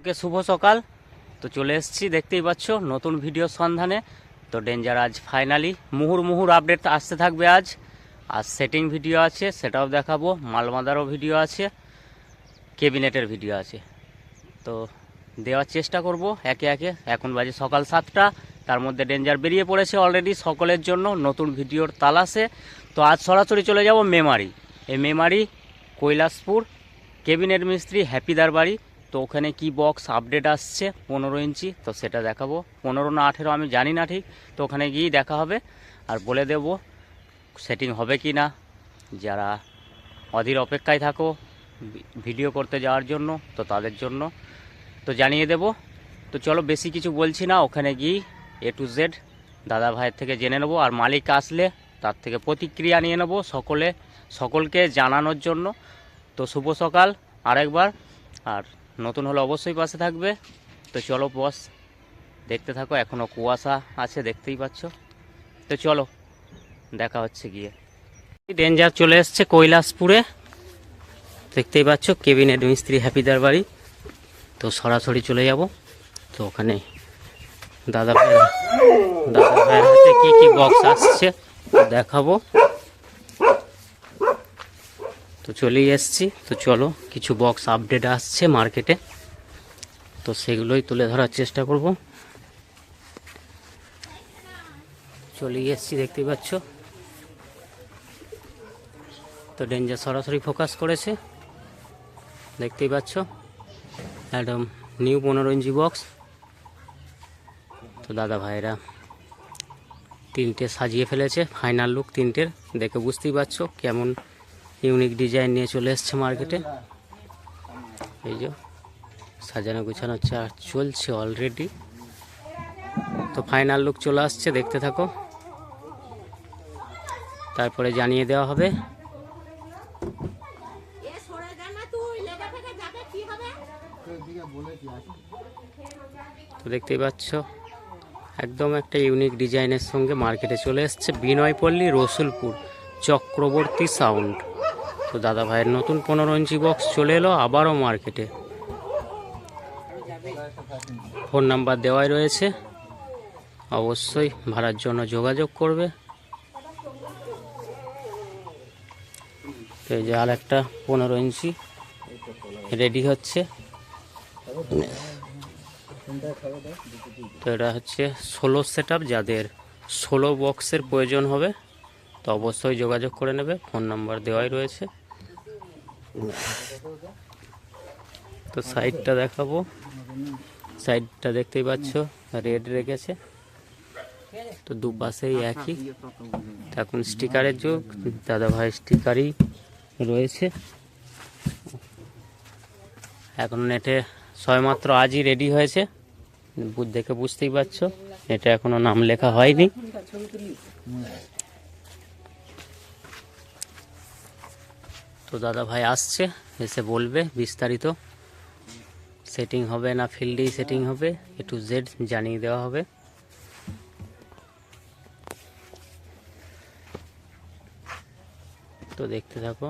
সকলকে শুভ সকাল। তো চলে এসেছি, দেখতেই পাচ্ছ, নতুন ভিডিও সন্ধানে। তো ডেঞ্জার আজ ফাইনালি মুহুর মুহুর আপডেট আসতে থাকবে আজ। আর সেটিং ভিডিও আছে, সেটাও দেখাবো। মালমাদারও ভিডিও আছে কেবিনেটের ভিডিও আছে। তো দেওয়ার চেষ্টা করব একে একে। এখন বাজে সকাল সাতটা, তার মধ্যে ডেঞ্জার বেরিয়ে পড়েছে অলরেডি সকলের জন্য নতুন ভিডিওর তালাশে। তো আজ সরাসরি চলে যাব মেমারি। এই মেমারি কৈলাসপুর কেবিনেট মিস্ত্রি, হ্যাপিদার বাড়ি। তো ওখানে কি বক্স আপডেট আসছে? পনেরো ইঞ্চি, তো সেটা দেখাবো। পনেরো না আঠেরো আমি জানি না ঠিক, তো ওখানে গিয়েই দেখা হবে। আর বলে দেব সেটিং হবে কি না। যারা অধীর অপেক্ষায় থাকো, ভিডিও করতে যাওয়ার জন্য, তো তাদের জন্য। তো জানিয়ে দেব। তো চলো বেশি কিছু বলছি না, ওখানে গিয়ে এ টু জেড দাদা ভাইয়ের থেকে জেনে নেব। আর মালিক আসলে তার থেকে প্রতিক্রিয়া নিয়ে নেব সকলে, সকলকে জানানোর জন্য। তো শুভ সকাল আরেকবার। আর নতুন হলে অবশ্যই পাশে থাকবে। তো চলো বস দেখতে থাকো এখনও কুয়াশা আছে, দেখতেই পাচ্ছ। তো চলো, দেখা হচ্ছে গিয়ে। ডেঞ্জার চলে এসছে কৈলাসপুরে। দেখতেই পাচ্ছ কেবিনেট মিস্ত্রি হ্যাপিদার বাড়ি। তো সরাসরি চলে যাব। তো ওখানে দাদা ভাই দাদা ভাইয়ের হাতে কী কী বক্স আসছে, দেখাবো। তো চলেই এসছি। তো চলো, কিছু বক্স আপডেট আসছে মার্কেটে তো সেগুলোই তুলে ধরার চেষ্টা করব। চলেই এসছি, দেখতেই পাচ্ছ। তো ডেঞ্জার সরাসরি ফোকাস করেছে। দেখতেই পাচ্ছ। একদম নিউ পনেরো ইঞ্চি বক্স তো দাদা ভাইরা তিনটে সাজিয়ে ফেলেছে ফাইনাল লুক তিনটের। দেখে বুঝতেই পারছ কেমন ইউনিক ডিজাইন নিয়ে চলে এসছে মার্কেটে। এই যে সাজানো গুছানো চা চলছে অলরেডি তো ফাইনাল লুক চলে আসছে দেখতে থাকো। তারপরে জানিয়ে দেওয়া হবে। তো দেখতেই পাচ্ছ একদম একটা ইউনিক ডিজাইনের সঙ্গে মার্কেটে চলে এসছে বিনয়পল্লী রসুলপুর চক্রবর্তী সাউন্ড তো দাদা ভাইয়ের নতুন পনেরো ইঞ্চি বক্স চলে এলো, আবারও মার্কেটে ফোন নাম্বার দেওয়াই রয়েছে। অবশ্যই ভাড়ার জন্য যোগাযোগ করবে। এই যে আর একটা পনেরো ইঞ্চি রেডি হচ্ছে। তো এটা হচ্ছে ষোলো সেট যাদের ষোলো বক্সের প্রয়োজন হবে, তো অবশ্যই যোগাযোগ করে নেবে। ফোন নাম্বার দেওয়াই রয়েছে। তো সাইডটা দেখাবো। সাইডটা দেখতেই পাচ্ছ রেড রেখেছে। তো দুপাশেই একই। এখন স্টিকারের যুগ দাদা ভাই স্টিকারই রয়েছে। এখন নেটে সবেমাত্র আজই রেডি হয়েছে। দেখে বুঝতেই পারছ এটা এখনও নাম লেখা হয়নি। তো দাদা ভাই আসছে, এসে বলবে বিস্তারিত। সেটিং হবে না ফিল্ডেই সেটিং হবে এ টু জেড জানিয়ে দেওয়া হবে। তো দেখতে থাকো।